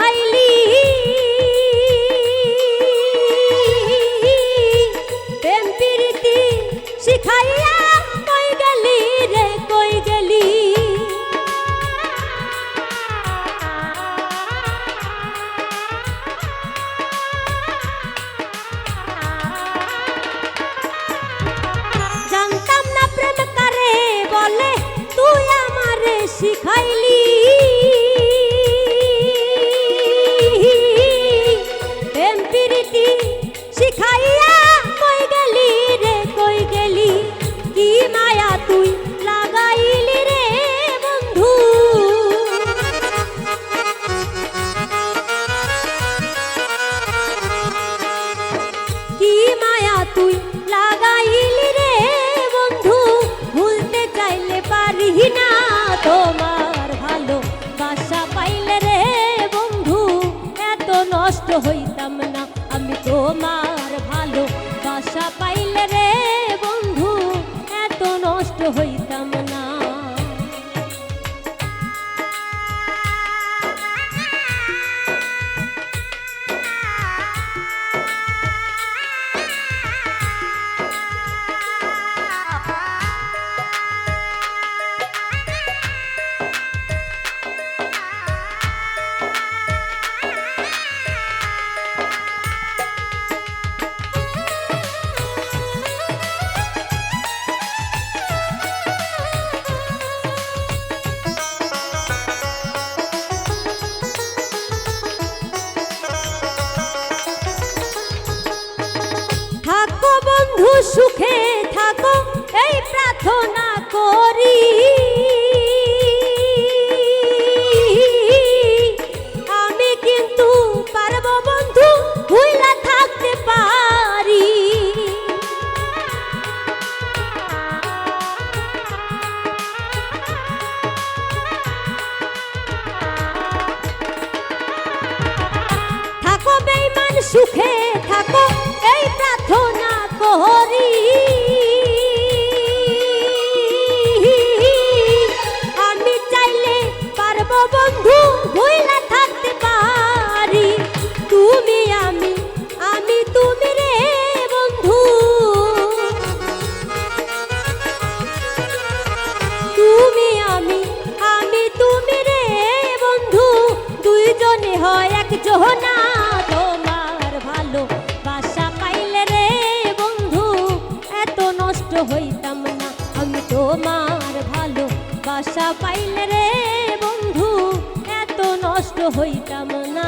শিখাইলি তুই লাগাইলি রে বন্ধু, ভুলতে চাইলে পারি না তোমার ভালো বাসা পাইলে রে বন্ধু, এত নষ্ট হইতাম না আমি তোমার ভালো বাসা পাইলে রে বন্ধু, এত নষ্ট হইতাম সুখে থাকো, এই প্রার্থনা করি। আমি কিন্তু পারব বন্ধু, ভুইলা থাকতে পারি। থাকো বেইমান সুখে বুঝো না তোমার ভালো বাসা পাইলে রে বন্ধু, এত নষ্ট হইতাম না। আমি তোমার ভালো বাসা পাইলে রে বন্ধু, এত নষ্ট হইতাম না।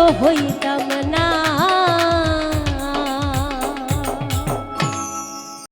বাসা